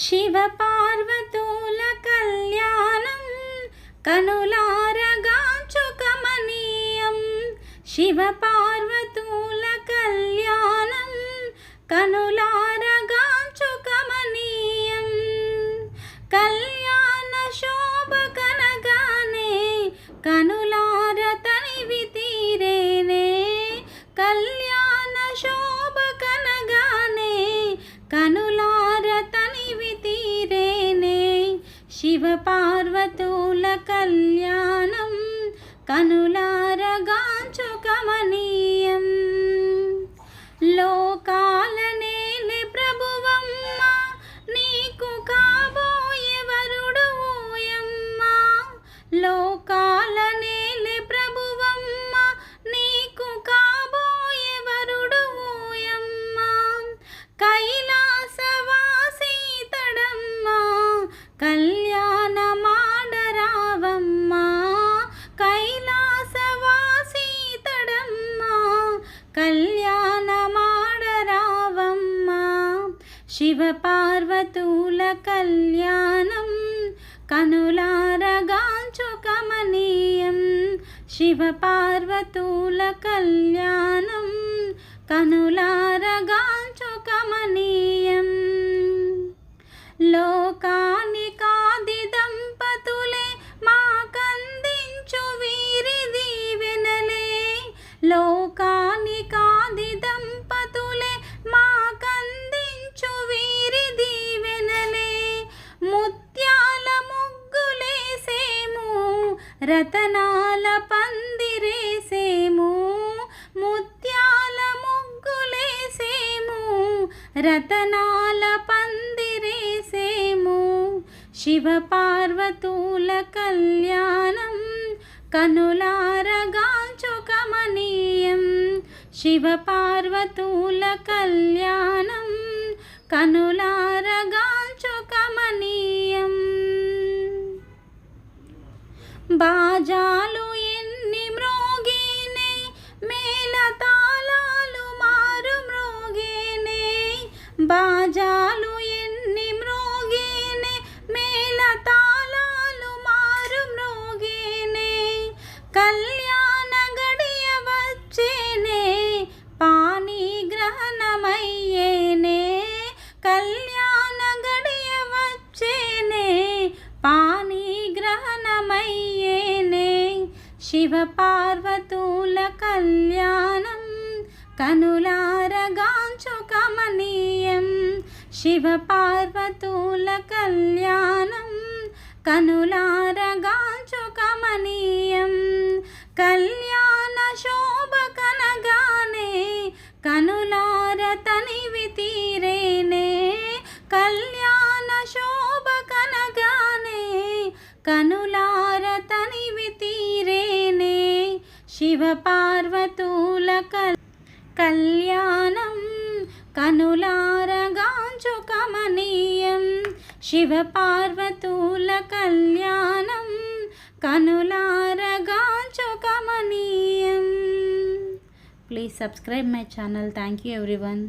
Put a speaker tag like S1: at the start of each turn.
S1: శివపార్వతుల కళ్యాణం కనులారగాంచు కమనీయం శివపార్వతుల కళ్యాణం కను కళ్యాణం కనులారగాంచు కమనీయం కళ్యాణ మాడరావమ్మ శివ పార్వతుల కళ్యాణం కనులారగాంచు కమనీయం శివ పార్వతుల కళ్యాణం కనులారగాంచు కమనీయం లోకానికాది దంపతులే మాకందించు వీరి దీవెనలే. లోకా రతనాల పందిరేసేము ముత్యాల ముగ్గులేసేము రతనాల పందిరేసేము. శివ పార్వతుల కళ్యాణం కనులారగాంచు కమనీయం శివ పార్వతుల కళ్యాణం కనులార బాజాలు ఎన్ని మ్రోగేనే మేళ తాళాలు మారు మ్రోగేనే బాజాలు శివ పార్వతుల కళ్యాణం కనులారగాంచు కమనీయం శివ పార్వతుల కళ్యాణం కనులారగాంచు కమనీయం కళ్యాణ శివ పార్వతుల కల్ కళ్యాణం కనులారగాంచు కమనీయం శివ పార్వతుల కళ్యాణం కనులారగాంచు కమనీయం please subscribe my channel thank you everyone